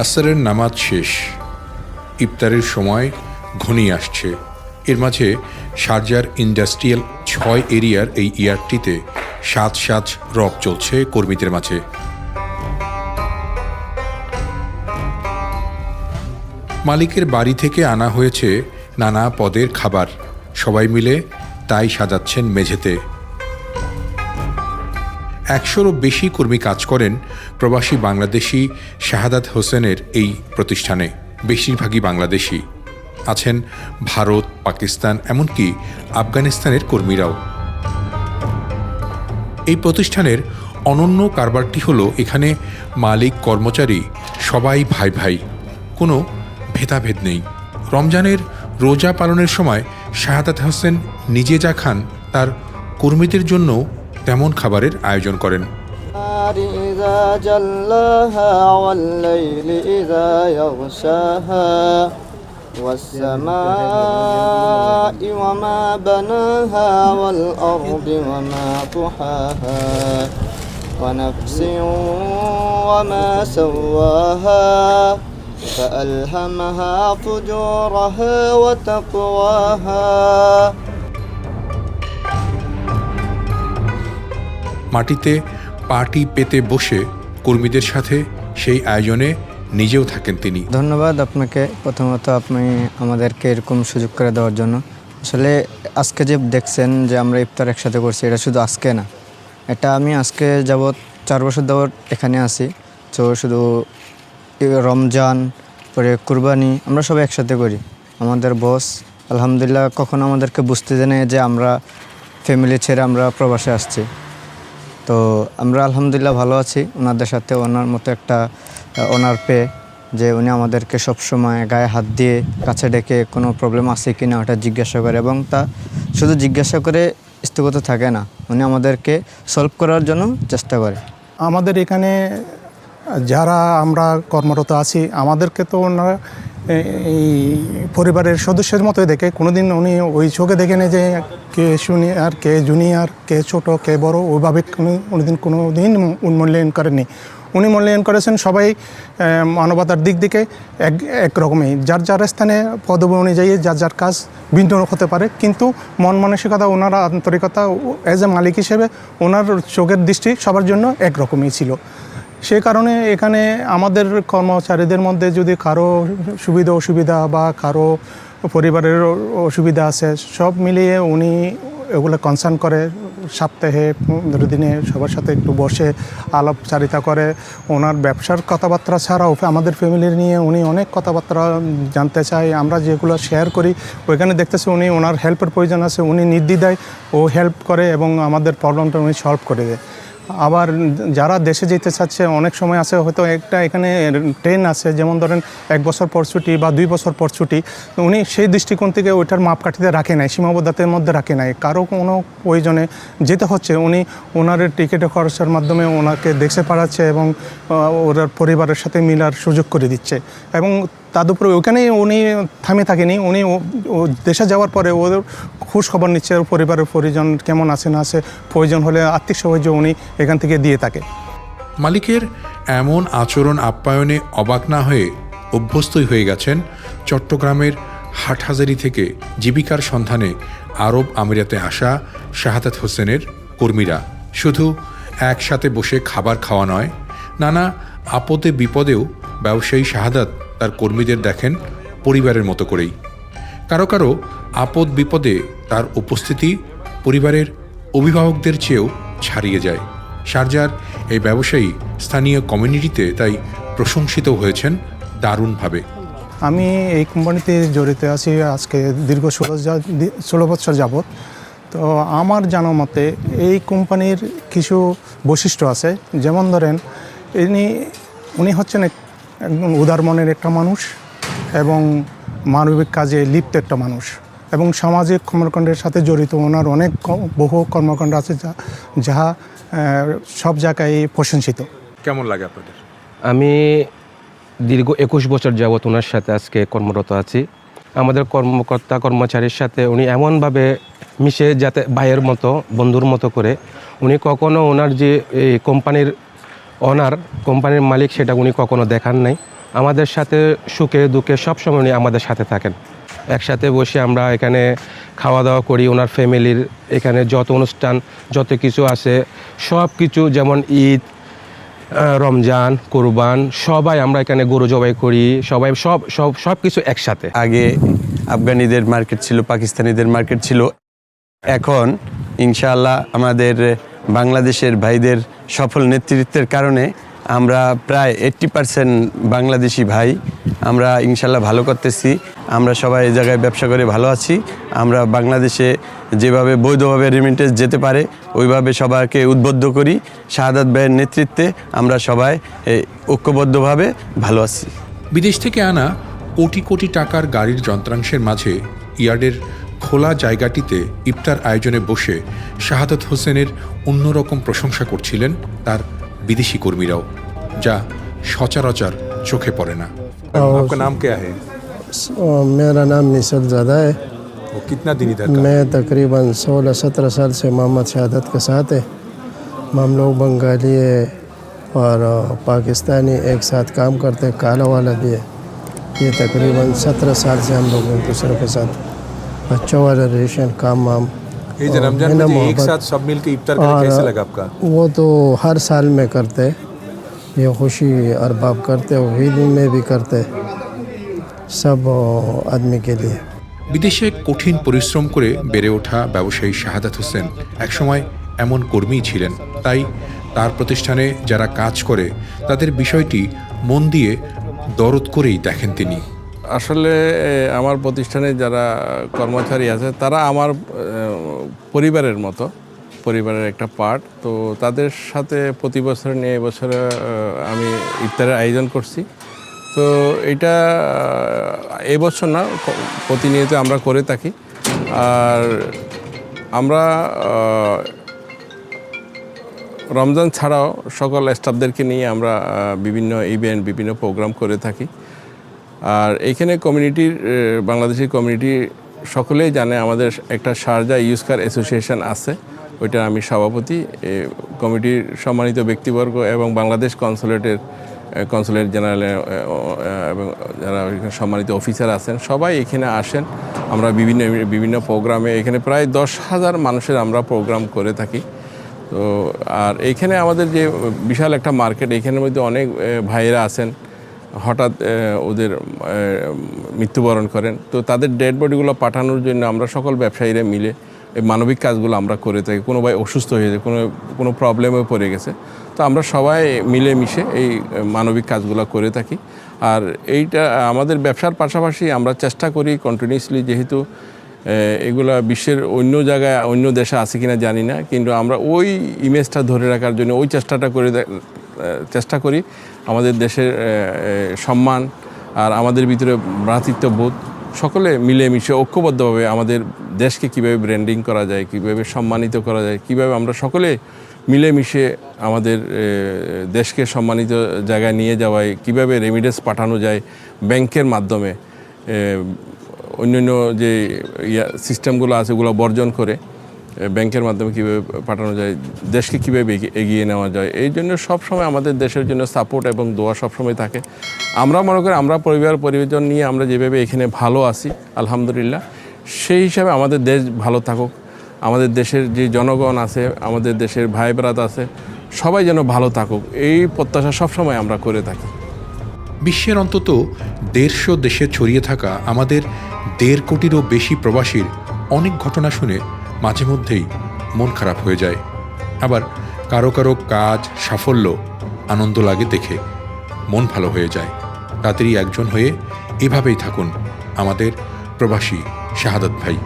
আসরের নামাজ শেষ। ইফতারের সময় ঘনিয়ে আসছে। এর মাঝে শারজার ইন্ডাস্ট্রিয়াল ছয় এরিয়ার এই ইয়ারটিতে সাত সাত রব চলছে কর্মীদের মাঝে। মালিকের বাড়ি থেকে আনা হয়েছে নানা পদের খাবার। সবাই মিলে তাই সাজাচ্ছেন মেঝেতে। একশোরও বেশি কর্মী কাজ করেন প্রবাসী বাংলাদেশি শাহাদাত হোসেনের এই প্রতিষ্ঠানে। বেশিরভাগই বাংলাদেশি। আছেন ভারত, পাকিস্তান, এমনকি আফগানিস্তানের কর্মীরাও। এই প্রতিষ্ঠানের অনন্য কারবারটি হলো এখানে মালিক, কর্মচারী সবাই ভাই ভাই, কোনো ভেদাভেদ নেই। রমজানের রোজা পালনের সময় শাহাদাত হোসেন নিজে যা খান, তার কর্মীদের জন্য তেমন খাবারের আয়োজন করেন النار إذا جلاها والليل إذا يغشاها والسماء وما بناها والأرض وما طحاها ونفس وما سواها فألهمها فجورها وتقواها মাটিতে পাটি পেতে বসে কর্মীদের সাথে সেই আয়োজনে নিজেও থাকেন তিনি। ধন্যবাদ আপনাকে প্রথমত আপনি আমাদেরকে এরকম সুযোগ করে দেওয়ার জন্য। আসলে আজকে যে দেখছেন যে আমরা ইফতার একসাথে করছি, এটা শুধু আজকে না। এটা আমি আজকে যাবৎ চার বছর যাবৎ এখানে আছি। তো শুধু রমজান, পরে কুরবানি, আমরা সবাই একসাথে করি। আমাদের বস, আলহামদুলিল্লাহ, কখনো আমাদেরকে বুঝতে দেয় না যে আমরা ফ্যামিলি ছেড়ে আমরা প্রবাসে আসছি। তো আমরা আলহামদুলিল্লাহ ভালো আছি। ওনাদের সাথে ওনার মতো একটা ওনার পেয়ে যে উনি আমাদেরকে সবসময় গায়ে হাত দিয়ে কাছে ডেকে কোনো প্রবলেম আছে কি না ওটা জিজ্ঞাসা করে এবং তা শুধু জিজ্ঞাসা করে স্থগিত থাকে না, উনি আমাদেরকে সলভ করার জন্য চেষ্টা করে। আমাদের এখানে যারা আমরা কর্মরত আছি, আমাদেরকে তো ওনারা এই পরিবারের সদস্যের মতোই দেখে। কোনোদিন উনি ওই চোখে দেখে নেই যে কে জুনিয়র কে জুনিয়র, কে ছোট, কে বড়, ওইভাবে উনি কোনোদিন কোনো দিন মূল্যায়ন করেননি। উনি মূল্যায়ন করেছেন সবাই মানবতার দিক থেকে এক একরকমই। যার যার স্থানে, পদবি অনুযায়ী যার যার কাজ ভিন্ন হতে পারে। কিন্তু মন মানসিকতা, ওনার আন্তরিকতা অ্যাজ এ মালিক হিসেবে, ওনার চোখের দৃষ্টি সবার জন্য একরকমই ছিল। সে কারণে এখানে আমাদের কর্মচারীদের মধ্যে যদি কারও সুবিধা অসুবিধা বা কারও পরিবারের অসুবিধা আছে, সব মিলিয়ে উনি এগুলো কনসার্ন করে। সপ্তাহে পনেরো দিনে সবার সাথে একটু বসে আলাপচারিতা করে। ওনার ব্যবসার কথাবার্তা ছাড়াও আমাদের ফ্যামিলির নিয়ে উনি অনেক কথাবার্তা জানতে চায়। আমরা যেগুলো শেয়ার করি, ওইখানে দেখতেছি উনি ওনার হেল্পের প্রয়োজন আছে, উনি নির্দ্বিধায় ও হেল্প করে এবং আমাদের প্রবলেমটা উনি সলভ করে দেয়। আবার যারা দেশে যেতে চাচ্ছে, অনেক সময় আছে হয়তো একটা এখানে ট্রেন আছে, যেমন ধরেন এক বছর পর ছুটি বা দুই বছর পর ছুটি উনি সেই দৃষ্টিকোণ থেকে ওইটার মাপকাঠিতে রাখে নাই, সীমাবদ্ধতার মধ্যে রাখে নাই। কারও কোনো প্রয়োজনে যেতে হচ্ছে, উনি ওনার টিকিটের খরচের মাধ্যমে ওনাকে দেশে পাঠাচ্ছে এবং ওনার পরিবারের সাথে মিলার সুযোগ করে দিচ্ছে। এবং তাদুপরে ওখানেই উনি থামে থাকেনি, উনি দেশে যাওয়ার পরে ওদের খোঁজ খবর নিচ্ছে পরিবারের পরিজন কেমন আছে, না আছে, প্রয়োজন হলে আর্থিক সাহায্য উনি এখান থেকে দিয়ে থাকে। মালিকের এমন আচরণ আপ্যায়নে অবাক না হয়ে অভ্যস্তই হয়ে গেছেন চট্টগ্রামের হাটহাজারি থেকে জীবিকার সন্ধানে আরব আমিরাতে আসা শাহাদাত হোসেনের কর্মীরা। শুধু একসাথে বসে খাবার খাওয়া নয়, নানা আপদে বিপদেও ব্যবসায়ী শাহাদাত তার কর্মীদের দেখেন পরিবারের মতো করেই। কারও কারও আপদ বিপদে তার উপস্থিতি পরিবারের অভিভাবকদের চেয়েও ছাড়িয়ে যায়। শারজার এই ব্যবসায়ী স্থানীয় কমিউনিটিতে তাই প্রশংসিত হয়েছেন দারুণভাবে। আমি এই কোম্পানিতে জড়িত আছি আজকে দীর্ঘ ষোলো ষোলো বছর যাবৎ। তো আমার জানা মতে এই কোম্পানির কিছু বৈশিষ্ট্য আছে। যেমন ধরেন, ইনি উনি হচ্ছেন এক- একদম উদার মনের একটা মানুষ এবং মানবিক কাজে লিপ্ত একটা মানুষ। এবং সামাজিক কর্মকাণ্ডের সাথে জড়িত ওনার অনেক বহু কর্মকাণ্ড আছে যা যাহা সব জায়গায় প্রশংসিত। কেমন লাগে আপনাদের? আমি দীর্ঘ একুশ বছর যাবৎ ওনার সাথে আজকে কর্মরত আছি। আমাদের কর্মকর্তা কর্মচারীর সাথে উনি এমনভাবে মিশে যাতে ভাইয়ের মতো বন্ধুর মতো করে উনি কখনো ওনার যে এই কোম্পানির ওনার কোম্পানির মালিক সেটা উনি কখনো দেখান নাই। আমাদের সাথে সুখে দুঃখে সবসময় উনি আমাদের সাথে থাকেন। একসাথে বসে আমরা এখানে খাওয়া দাওয়া করি, ওনার ফ্যামিলির এখানে যত অনুষ্ঠান, যত কিছু আছে, সব কিছু যেমন ঈদ রমজান, কোরবান, সবাই আমরা এখানে গরু জবাই করি, সবাই সব সব সব কিছু একসাথে। আগে আফগানিদের মার্কেট ছিল, পাকিস্তানিদের মার্কেট ছিল। এখন ইনশাআল্লাহ আমাদের বাংলাদেশের ভাইদের সফল নেতৃত্বের কারণে আমরা প্রায় এইট্টি পার্সেন্ট বাংলাদেশি ভাই, আমরা ইনশাল্লাহ ভালো করতেছি। আমরা সবাই এই জায়গায় ব্যবসা করে ভালো আছি। আমরা বাংলাদেশে যেভাবে বৈধভাবে রেমিটেন্স যেতে পারে ওইভাবে সবাইকে উদ্বুদ্ধ করি শাহাদাত ব্যয়ের নেতৃত্বে আমরা সবাই ঐক্যবদ্ধভাবে ভালো আছি। বিদেশ থেকে আনা কোটি কোটি টাকার গাড়ির যন্ত্রাংশের মাঝে ইয়ার্ডের খোলা জায়গাটিতে ইফতার আয়োজনে বসে শাহাদত হোসেনের অন্যরকম প্রশংসা করছিলেন তার বিদেশি কর্মীরাও যা সচরাচর চোখে পড়ে না। আপনার নাম কে میرا نام نصر زادہ ہے۔ کتنا دن میں تقریباً سولہ سترہ سال سے محمد شہادت کے ساتھ ہے ہم لوگ بنگالی ہے اور پاکستانی ایک ساتھ کام کرتے ہیں کالا والا بھی ہے۔ یہ تقریباً سترہ سال سے ہم لوگ ایک دوسرے کے ساتھ اچھا والا ریشن کام وام۔ رمضان میں ایک ساتھ سب مل کے افطار کیسے لگا آپ کا؟ وہ تو ہر سال میں کرتے یہ خوشی ارباب کرتے عید میں بھی کرتے सब अ, आदमी के लिए বিদেশে কঠিন পরিশ্রম করে বেড়ে ওঠা ব্যবসায়ী শাহাদাত হোসেন একসময় এমন কর্মীই ছিলেন তাই তার প্রতিষ্ঠানে যারা কাজ করে তাদের বিষয়টি মন দিয়ে দরদ করেই দেখেন তিনি আসলে এ, আমার প্রতিষ্ঠানে যারা কর্মচারী আছে তারা আমার এ, পরিবারের মতো পরিবারের একটা পার্ট তো তাদের সাথে প্রতি বছর নিয়ে এবছরে এ, আমি ইফতারের আয়োজন করছি তো এটা এবছর না প্রতিনিয়ত আমরা করে থাকি। আর আমরা রমজান ছাড়াও সকল স্টাফদেরকে নিয়ে আমরা বিভিন্ন ইভেন্ট, বিভিন্ন প্রোগ্রাম করে থাকি। আর এইখানে কমিউনিটির বাংলাদেশি কমিউনিটি সকলেই জানে, আমাদের একটা শারজা ইউজকার অ্যাসোসিয়েশন আছে। ওইটার আমি সভাপতি কমিটির সম্মানিত ব্যক্তিবর্গ এবং বাংলাদেশ কনসুলেটের কনসুলেট জেনারেল এবং যারা সম্মানিত অফিসার আছেন, সবাই এখানে আসেন। আমরা বিভিন্ন বিভিন্ন প্রোগ্রামে এখানে প্রায় দশ হাজার মানুষের আমরা প্রোগ্রাম করে থাকি। তো, আর এইখানে আমাদের যে বিশাল একটা মার্কেট এইখানের মধ্যে অনেক ভাইয়েরা আছেন। হঠাৎ ওদের মৃত্যুবরণ করেন। তো তাদের ডেড বডিগুলো পাঠানোর জন্য আমরা সকল ব্যবসায়ীরা মিলে এই মানবিক কাজগুলো আমরা করে থাকি। কোনো ভাই অসুস্থ হয়ে যায় কোনো কোনো প্রবলেমে পড়ে গেছে। তো আমরা সবাই মিলে মিশে এই মানবিক কাজগুলো করে থাকি। আর এইটা আমাদের ব্যবসার পাশাপাশি আমরা চেষ্টা করি কন্টিনিউসলি যেহেতু এগুলা বিশ্বের অন্য জায়গায়, অন্য দেশে আছে কিনা জানি না। কিন্তু আমরা ওই ইমেজটা ধরে রাখার জন্য ওই চেষ্টাটা করে চেষ্টা করি। আমাদের দেশের সম্মান আর আমাদের ভিতরে ভ্রাতৃত্ববোধ সকলে মিলেমিশে ঐক্যবদ্ধভাবে আমাদের দেশকে কীভাবে ব্র্যান্ডিং করা যায়, কীভাবে সম্মানিত করা যায়, কীভাবে আমরা সকলে মিলেমিশে আমাদের দেশকে সম্মানিত জায়গায় নিয়ে যাওয়ায়, কীভাবে রেমিডেন্স পাঠানো যায় ব্যাংকের মাধ্যমে অন্যান্য যে সিস্টেমগুলো আছে, ওগুলো বর্জন করে ব্যাংকের মাধ্যমে কীভাবে পাঠানো যায়, দেশকে কীভাবে এগিয়ে- নেওয়া যায়, এই জন্য সবসময় আমাদের দেশের জন্য সাপোর্ট এবং দোয়া সবসময় থাকে। আমরা মনে করি আমরা পরিবার, পরিজন নিয়ে আমরা যেভাবে এখানে ভালো আছি, আলহামদুলিল্লাহ, সেই হিসাবে আমাদের দেশ ভালো থাকুক। আমাদের দেশের যে জনগণ আছে, আমাদের দেশের ভাই ব্রাত আছে, সবাই যেন ভালো থাকুক, এই প্রত্যাশা সবসময় আমরা করে থাকি। বিশ্বের অন্তত দেড়শো দেশে ছড়িয়ে থাকা আমাদের দেড় কোটিরও বেশি প্রবাসীর অনেক ঘটনা শুনে মাঝে মধ্যেই মন খারাপ হয়ে যায়। আবার কারও কারও কাজ, সাফল্য, আনন্দ লাগে দেখে মন ভালো হয়ে যায়। তাদেরই একজন হয়ে এভাবেই থাকুন আমাদের প্রবাসী শাহাদত ভাই।